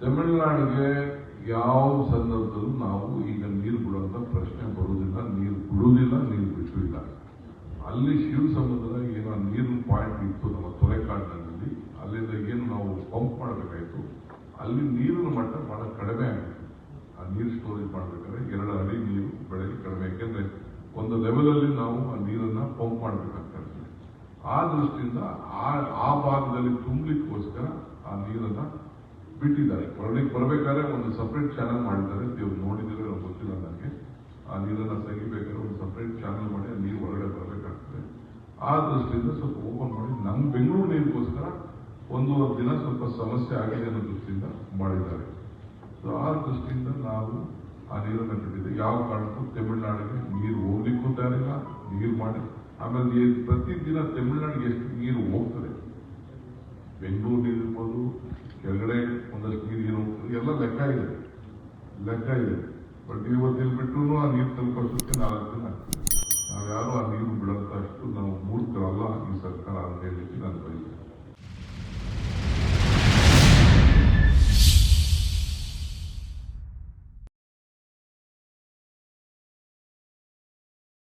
ತಮಿಳುನಾಡಿಗೆ ಯಾವ ಸಂದರ್ಭದಲ್ಲೂ ನಾವು ಈಗ ನೀರು ಬಿಡುವಂತ ಪ್ರಶ್ನೆ ಬರುವುದಿಲ್ಲ, ನೀರು ಬಿಡುವುದಿಲ್ಲ, ನೀರು ಬಿಟ್ಟುವುದಿಲ್ಲ ಅಲ್ಲಿ ಶಿವ ಸಮುದ್ರ ಏನೋ ನೀರಿನ ಪಾಯಿಂಟ್ ಇತ್ತು ನಮ್ಮ ತೊರೆಕಾಡಿನಲ್ಲಿ, ಅಲ್ಲಿಂದ ಏನು ನಾವು ಪಂಪ್ ಮಾಡಬೇಕಾಯಿತು, ಅಲ್ಲಿ ನೀರಿನ ಮಟ್ಟ ಬಹಳ ಕಡಿಮೆ ಆಗಿತ್ತು ಆ ನೀರು ಸ್ಟೋರೇಜ್ ಮಾಡಬೇಕಾದ್ರೆ ಎರಡು ಅಡಿ ನೀರು ಬೆಳಗ್ಗೆ ಕಡಿಮೆ, ಯಾಕೆಂದ್ರೆ ಒಂದು ಲೆವೆಲಲ್ಲಿ ನಾವು ಆ ನೀರನ್ನ ಪಂಪ್ ಮಾಡಬೇಕಾಗ್ತದೆ ಆ ದೃಷ್ಟಿಯಿಂದ ಆ ಆ ಭಾಗದಲ್ಲಿ ತುಂಬಲಿಕ್ಕೋಸ್ಕರ ಆ ನೀರನ್ನ ಬಿಟ್ಟಿದ್ದಾರೆ. ಹೊರಳಿಗೆ ಬರಬೇಕಾದ್ರೆ ಒಂದು ಸಪ್ರೇಟ್ ಚಾನಲ್ ಮಾಡಿದ್ದಾರೆ. ನೀವು ನೋಡಿದ್ರೆ ಗೊತ್ತಿಲ್ಲ ನನಗೆ. ಆ ನೀರನ್ನು ತೆಗಿಬೇಕಾದ್ರೆ ಒಂದು ಸಪರೇಟ್ ಚಾನಲ್ ಮಾಡಿ ನೀರು ಹೊರಗಡೆ ಬರಬೇಕಾಗ್ತದೆ. ಆ ದೃಷ್ಟಿಯಿಂದ ಸ್ವಲ್ಪ ಓಪನ್ ಮಾಡಿ. ನಮ್ಮ ಬೆಂಗಳೂರು ನೀರಿಗೋಸ್ಕರ ಒಂದು ದಿನ ಸ್ವಲ್ಪ ಸಮಸ್ಯೆ ಆಗಿದೆ ಅನ್ನೋ ದೃಷ್ಟಿಯಿಂದ ಮಾಡಿದ್ದಾರೆ. ಸೊ ಆ ದೃಷ್ಟಿಯಿಂದ ನಾವು ಆ ನೀರನ್ನು ಬಿಟ್ಟಿದ್ದೆ ಯಾವ ಕಾರಣಕ್ಕೂ ತಮಿಳುನಾಡಿಗೆ ನೀರು ಹೋಗ್ಲಿಕ್ಕೂ ತಯಾರಿಲ್ಲ. ನೀರು ಮಾಡಿ. ಆಮೇಲೆ ಪ್ರತಿದಿನ ತಮಿಳುನಾಡಿಗೆ ಎಷ್ಟು ನೀರು ಹೋಗ್ತದೆ? ಬೆಂಗಳೂರು ಲಗ್ನ ಇದೆ ಲೆಕ್ಕ ಇದೆ ಬಟ್ ಇವತ್ತಿಲ್ಲಿ ಬಿಟ್ಟು ಆ ನೀರು ತಲುಪೋಷ್ಟಕ್ಕೆ ನಾಲ್ಕು ಜನ ನಾವ್ಯಾರು ಆ ನೀರು ಬಿಡೋಂಥ ಅಷ್ಟು ನಾವು ಮೂರ್ತರಲ್ಲ ಈ ಸರ್ಕಾರ ಅಂತ ಹೇಳಲಿಕ್ಕೆ ನಾನು ಬಯಸ್ತೇನೆ